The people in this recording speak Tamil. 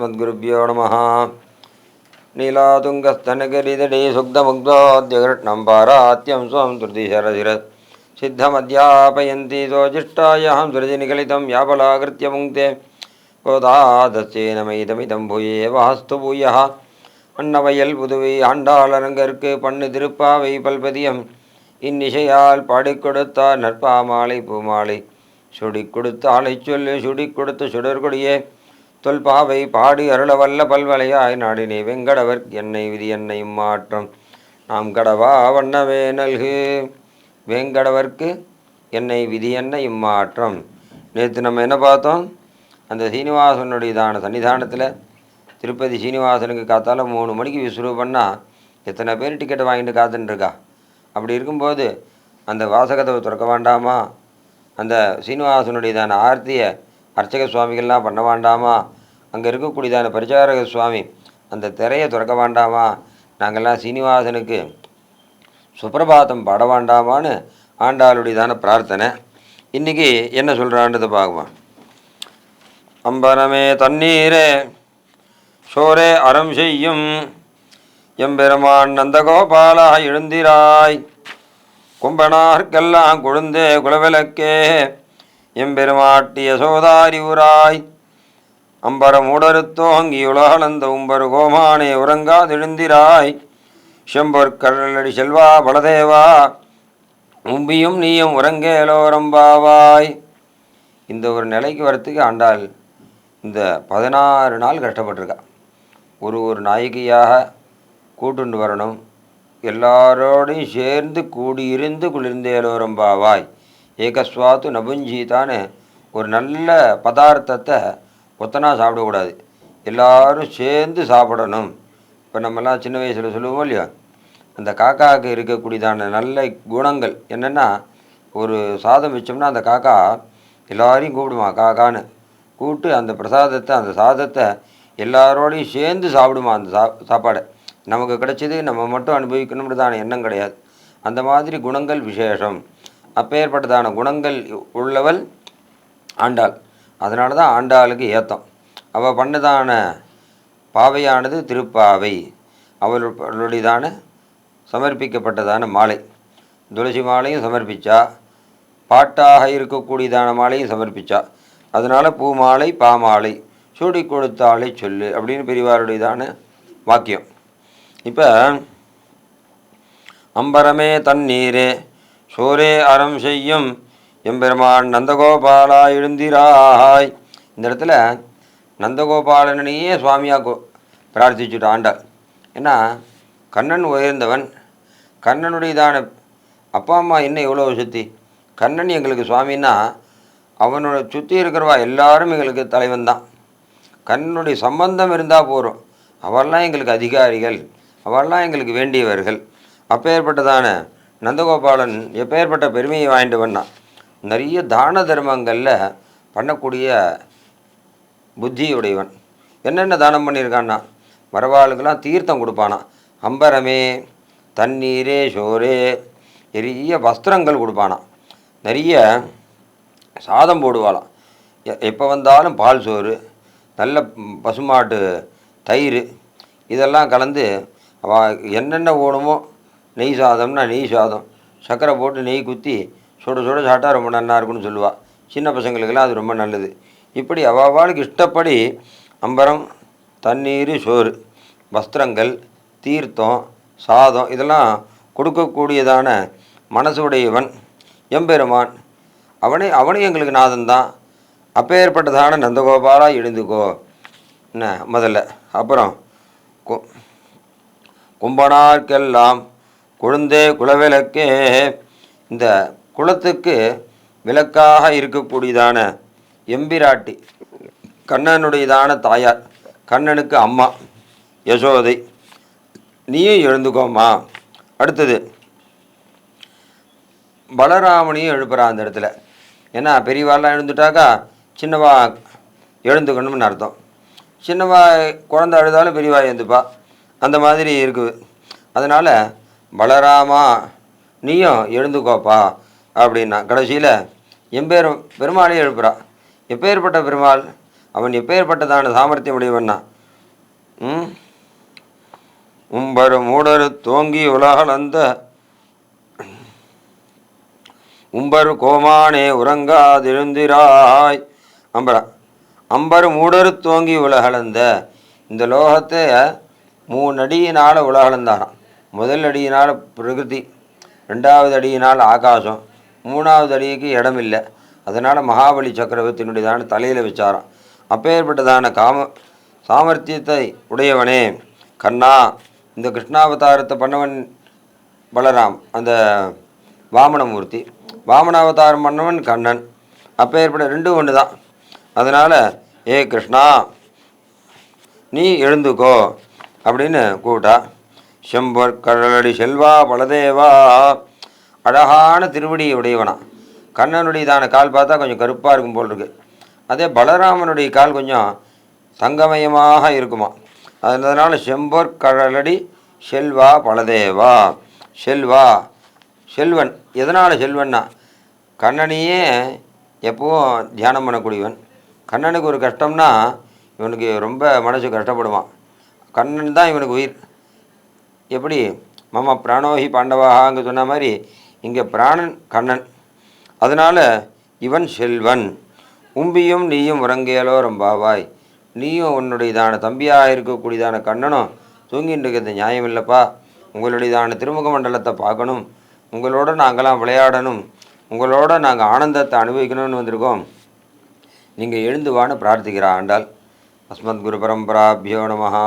अस्मद्गुरुभ्यो नमः नीलातुङ्गस्तनगरिदडे सुग्धमुग्धोद्यघृष्णं पारात्यं स्वं श्रुतिशरशिर सिद्धमध्यापयन्ति सोजिष्टायां सृजनिकलितं व्यापलाकृत्य मुङ्क्ते கோதாதச்சேனமைதமிதம் பூயே வாஸ்து பூயः அன்னவயல் புதுவை ஆண்டாளரங்கற்கு பண்ணு திருப்பாவை பல்பதியம் இந்நிசையால் பாடிக் கொடுத்தார் நற்பாமாலை பூமாலை சுடிக் கொடுத்தாலை சொல்லு சுடிக் கொடுத்து சுடர்கொடியே தொல்பாவை பாடி அருளவல்ல பல்வலையாய் நாடினே வெங்கடவர் என்னை விதி என்னையும் மாற்றம். நாம் கடவா வண்ணவே நல்கு. வேங்கடவர்க்கு என்னை விதி என்ன இம்மாற்றம் நேற்று நம்ம என்ன பார்த்தோம்? அந்த சீனிவாசனுடையதான சன்னிதானத்தில் திருப்பதி சீனிவாசனுக்கு காத்தால மூணு மணிக்கு விசுறு பண்ணால் எத்தனை பேர் டிக்கெட்டை வாங்கிட்டு காத்துன்ட்ருக்கா அப்படி இருக்கும்போது அந்த வாசகதவை திறக்க வேண்டாமா? அந்த சீனிவாசனுடையதான ஆர்த்தியை அர்ச்சக சுவாமிகள்லாம் பண்ண வேண்டாமா? அங்கே இருக்கக்கூடியதான பரிச்சாரக சுவாமி அந்த திரையை திறக்க வேண்டாமா? நாங்கள்லாம் சீனிவாசனுக்கு சுப்பிரபாதம் பாட வேண்டாமான்னு ஆண்டாளுடையதான பிரார்த்தனை. இன்றைக்கி என்ன சொல்கிறான்றதை பார்க்குவோம் அம்பரமே தண்ணீரே சோரே அறம் செய்யும். எம்பெருமான் நந்தகோபாலா எழுந்திராய். கும்பனார்க்கெல்லாம் கொழுந்தே குலவிளக்கே. எம்பெருமாட்டிய சோதாரி உராய் அம்பரம் உலகளந்த உம்பரு கோமானே உறங்காதெழுந்திராய் செம்பொற்கடலடி செல்வா பலதேவா உம்பியும் நீயும் உறங்கேலோரம்பாவாய் இந்த ஒரு நிலைக்கு வரத்துக்கு ஆண்டாள் இந்த பதினாறு நாள் கஷ்டப்பட்டிருக்கா. ஒரு ஒரு நாயகியாக கூட்டுண்டு வரணும். எல்லாரோடையும் சேர்ந்து கூடியிருந்து குளிர்ந்தேலோரம்பாவாய் ஏகஸ்வாத்து நபுஞ்சீதான்னு ஒரு நல்ல பதார்த்தத்தை ஒத்தனாக சாப்பிடக்கூடாது எல்லோரும் சேர்ந்து சாப்பிடணும். இப்போ நம்மலாம் சின்ன வயசில் சொல்லுவோம் இல்லையா? அந்த காக்காவுக்கு இருக்கக்கூடியதான நல்ல குணங்கள் என்னென்னா ஒரு சாதம் வச்சோம்னா அந்த காக்கா எல்லாரையும் கூப்பிடுமா காக்கான்னு. கூப்பிட்டு அந்த பிரசாதத்தை அந்த சாதத்தை எல்லாரோடையும் சேர்ந்து சாப்பிடுமா அந்த சா சாப்பாடை. நமக்கு கிடைச்சது நம்ம மட்டும் அனுபவிக்கணும்ன்றதான எண்ணம் கிடையாது. அந்த மாதிரி குணங்கள் விசேஷம். அப்பேற்பட்டதான குணங்கள் உள்ளவள் ஆண்டாள். அதனால தான் ஆண்டாளுக்கு ஏத்தம். அவள் பண்ணதான பாவையானது திருப்பாவை. அவளுடையதான சமர்ப்பிக்கப்பட்டதான மாலை. துளசி மாலையும் சமர்ப்பிச்சா பாட்டாக இருக்கக்கூடியதான மாலையும் சமர்ப்பிச்சா. அதனால் பூமாலை பாமாலை சூடி கொடுத்தாலை சொல்லு அப்படின்னு பெரியவாருடையதான வாக்கியம். இப்போ அம்பரமே தண்ணீரே சோரே அறம் செய்யும் எம்பெருமான் நந்தகோபாலா எழுந்திராய் இந்த இடத்துல நந்தகோபாலனையே சுவாமியாக கோ பிரார்த்திச்சுட்டு ஆண்டாள். ஏன்னா கண்ணன் உயர்ந்தவன். கண்ணனுடையதான அப்பா அம்மா என்ன எவ்வளோ சுத்தி? கண்ணன் எங்களுக்கு சுவாமின்னா அவனோட சுற்றி இருக்கிறவா எல்லாரும் எங்களுக்கு தலைவன் தான். கண்ணனுடைய சம்பந்தம் இருந்தால் போகிறோம் அவெல்லாம் எங்களுக்கு அதிகாரிகள். அவெல்லாம் எங்களுக்கு வேண்டியவர்கள். அப்பேற்பட்டதான நந்தகோபாலன் எப்பேற்பட்ட பெருமையை வாங்கிட்டு வந்தான் நிறைய தான தர்மங்களில் பண்ணக்கூடிய புத்தியுடையவன். என்னென்ன தானம் பண்ணியிருக்கான்னா வரவாளுக்கெல்லாம் தீர்த்தம் கொடுப்பானா. அம்பரமே தண்ணீரே சோரே நிறைய வஸ்திரங்கள் கொடுப்பானா. நிறைய சாதம் போடுவாளாம். எ- எப்போ வந்தாலும் பால் சோறு நல்ல பசுமாட்டு தயிர் இதெல்லாம் கலந்து அவ என்னென்ன ஓணுமோ நெய் சாதம்னா நெய் சாதம். சர்க்கரை போட்டு நெய் குத்தி சுட சுட சாப்பிட்டா ரொம்ப நல்லா இருக்குன்னு சொல்லுவாள் சின்ன பசங்களுக்கெல்லாம் அது ரொம்ப நல்லது. இப்படி அவாவாளுக்கு இஷ்டப்படி அம்பரம் தண்ணீர் சோறு வஸ்திரங்கள் தீர்த்தம் சாதம் இதெல்லாம் கொடுக்கக்கூடியதான மனசுடையவன் எம்பெருமான். அவனே அவனும் எங்களுக்கு நாதந்தான் அப்பேற்பட்டதான நந்தகோபாலா எழுந்துக்கோ. என்ன முதல்ல. அப்புறம் கு- கும்பனார்க்கெல்லாம் குழந்தை குலவிளக்கே. இந்த குலத்துக்கு விளக்காக இருக்கக்கூடியதான எம்பிராட்டி கண்ணனுடையதான தாயார் கண்ணனுக்கு அம்மா யசோதை நீயும் எழுந்துக்கோம்மா. அடுத்தது பலராமனையும் எழுப்புறான் அந்த இடத்துல. ஏன்னா பெரியவாலாம் எழுந்துட்டாக்கா சின்னவா எழுந்துக்கணும்னு அர்த்தம். சின்னவா குழந்தை அழுதாலும் பெரியவா எழுந்துப்பா. அந்த மாதிரி இருக்குது. அதனால் பலராமா நீயும் எழுந்துக்கோப்பா அப்படின்னா. கடைசியில் எம்பேரும் பெருமாளையும் எழுப்புறா. எப்பேற்பட்ட பெருமாள்? அவன் எப்பேற்பட்டதான சாமர்த்தியம் உடையவன்னா? ம்? உம்பரு மூடரு தோங்கி உலகளந்த உம்பரு கோமானே உறங்காதிருந்திராய். அம்பரா. அம்பரு மூடரு தோங்கி உலகளந்த இந்த லோகத்தை மூணு அடியினால் உலகளந்தாராம். முதல் அடியினால் பிரகிருதி ரெண்டாவது அடியினால் ஆகாசம் மூணாவது அடிக்கு இடம் இல்லை அதனால் மகாபலி சக்கரவர்த்தியினுடையதான தலையில் வச்சாராம். அப்பேற்பட்டதான காம சாமர்த்தியத்தை உடையவனே கண்ணா இந்த கிருஷ்ணாவதாரத்தை பண்ணவன் பலராம் அந்த வாமனமூர்த்தி. வாமனாவதாரம் பண்ணவன் கண்ணன். அப்பேற்பட்ட ரெண்டும் ஒன்று தான் அதனால் ஏ கிருஷ்ணா நீ எழுந்துக்கோ அப்படின்னு கூப்பிட்டா. செம்பொற் கடலடி செல்வா பலதேவா அழகான திருவடியை உடையவனா கண்ணனுடையதான கால் பார்த்தா கொஞ்சம் கருப்பாக இருக்கும் போல் இருக்குது அதே பலராமனுடைய கால் கொஞ்சம் தங்கமயமாக இருக்குமா. அதனால் செம்பொற் கடலடி செல்வா பலதேவா. செல்வா செல்வன். எதனால் செல்வன்னா கண்ணனையே எப்பவும் தியானம் பண்ணக்கூடியவன். கண்ணனுக்கு ஒரு கஷ்டம்னா இவனுக்கு ரொம்ப மனசு கஷ்டப்படுவான். கண்ணன் தான் இவனுக்கு உயிர். எப்படி? மம பிராணோஹி பாண்டவாங்க சொன்ன மாதிரி இங்கே பிராணன் கண்ணன். அதனால் இவன் செல்வன். உம்பியும் நீயும் உறங்கையலோ ரொம்பாவாய். நீயும் உன்னுடையதான தம்பியாக இருக்கக்கூடியதான கண்ணனும் தூங்கிட்டு இருக்கிறது நியாயம் இல்லைப்பா உங்களுடையதான திருமுக மண்டலத்தை பார்க்கணும். உங்களோட நாங்களாம் விளையாடணும். உங்களோட நாங்கள் ஆனந்தத்தை அனுபவிக்கணும்னு வந்திருக்கோம். நீங்கள் எழுந்து வான்னு பிரார்த்திக்கிறா ஆண்டாள். அஸ்மத் குரு பரம்பராபியோ நமஹா.